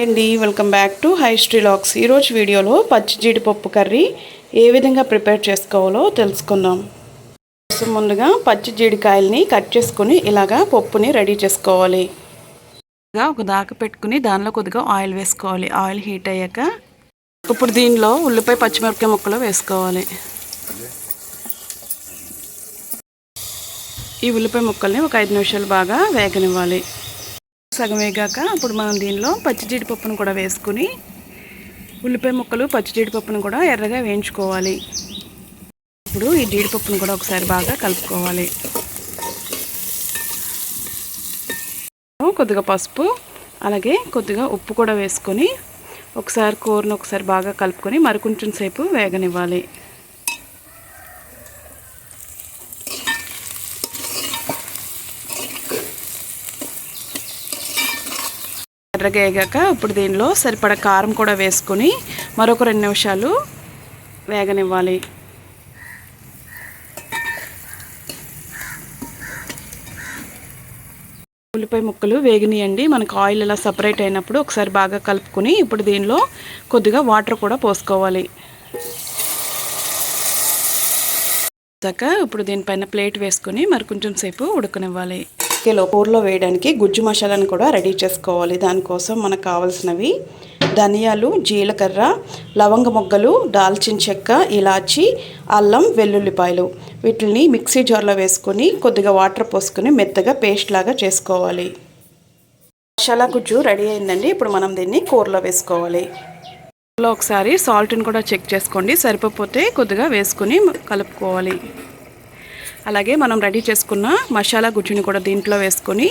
అండి welcome back to హై స్ట్రీలాక్స్. ఈరోజు వీడియోలో పచ్చి జీడిపప్పు కర్రీ ఏ విధంగా ప్రిపేర్ చేసుకోవాలో తెలుసుకుందాం. కోసం ముందుగా పచ్చి జీడికాయల్ని కట్ చేసుకుని ఇలాగా పప్పుని రెడీ చేసుకోవాలి. ఒక దాక పెట్టుకుని దానిలో కొద్దిగా ఆయిల్ వేసుకోవాలి. ఆయిల్ హీట్ అయ్యాక ఇప్పుడు దీనిలో ఉల్లిపాయ పచ్చిమిరపకాయ ముక్కలు వేసుకోవాలి. ఈ ఉల్లిపాయ ముక్కల్ని ఒక ఐదు నిమిషాలు బాగా వేగనివ్వాలి. సగం వేగాక అప్పుడు మనం దీనిలో పచ్చి జీడిపప్పును కూడా వేసుకుని ఉల్లిపాయ ముక్కలు పచ్చి జీడిపప్పును కూడా ఎర్రగా వేయించుకోవాలి. ఇప్పుడు ఈ జీడిపప్పును కూడా ఒకసారి బాగా కలుపుకోవాలి. కొద్దిగా పసుపు అలాగే కొద్దిగా ఉప్పు కూడా వేసుకొని ఒకసారి కూరను ఒకసారి బాగా కలుపుకొని మరికొంచెం సేపు వేగనివ్వాలి. ఎర్రగా వేగాక ఇప్పుడు దీనిలో సరిపడ కారం కూడా వేసుకొని మరొక రెండు నిమిషాలు వేగనివ్వాలి. ఉల్లిపాయ ముక్కలు వేగినాయండి. మనకు ఆయిల్ ఇలా సపరేట్ అయినప్పుడు ఒకసారి బాగా కలుపుకొని ఇప్పుడు దీనిలో కొద్దిగా వాటర్ కూడా పోసుకోవాలి. ఇప్పుడు దీనిపైన ప్లేట్ వేసుకొని మరి కొంచెం సేపు ఉడకనివ్వాలి. కిలో కూరలో వేయడానికి గుజ్జు మసాలాను కూడా రెడీ చేసుకోవాలి. దానికోసం మనకు కావాల్సినవి ధనియాలు జీలకర్ర లవంగ మొగ్గలు దాల్చిన చెక్క ఇలాచి అల్లం వెల్లుల్లిపాయలు. వీటిని మిక్సీ జార్లో వేసుకొని కొద్దిగా వాటర్ పోసుకొని మెత్తగా పేస్ట్ లాగా చేసుకోవాలి. మసాలా గుజ్జు రెడీ అయిందండి. ఇప్పుడు మనం దీన్ని కూరలో వేసుకోవాలి. కూరలో ఒకసారి సాల్ట్ని కూడా చెక్ చేసుకోండి. సరిపోతే కొద్దిగా వేసుకొని కలుపుకోవాలి. అలాగే మనం రెడీ చేసుకున్న మసాలా గుజ్జుని కూడా దీంట్లో వేసుకొని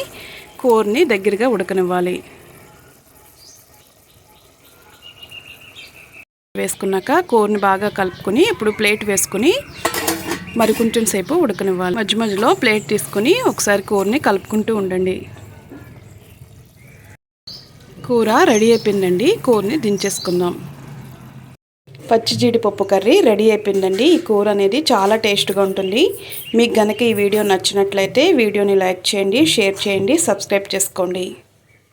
కూరని దగ్గరగా ఉడకనివ్వాలి. వేసుకున్నాక కూరని బాగా కలుపుకొని ఇప్పుడు ప్లేట్ వేసుకుని మరి కొంచెం సేపు ఉడకనివ్వాలి. మధ్య మధ్యలో ప్లేట్ తీసుకుని ఒకసారి కూరని కలుపుకుంటూ ఉండండి. కూర రెడీ అయిపోయిందండి. కూరని దించేసుకుందాం. పచ్చి జీడిపప్పు కర్రీ రెడీ అయిపోయిందండి. ఈ కూర అనేది చాలా టేస్ట్గా ఉంటుంది. మీకు కనుక ఈ వీడియో నచ్చినట్లయితే వీడియోని లైక్ చేయండి షేర్ చేయండి సబ్స్క్రైబ్ చేసుకోండి.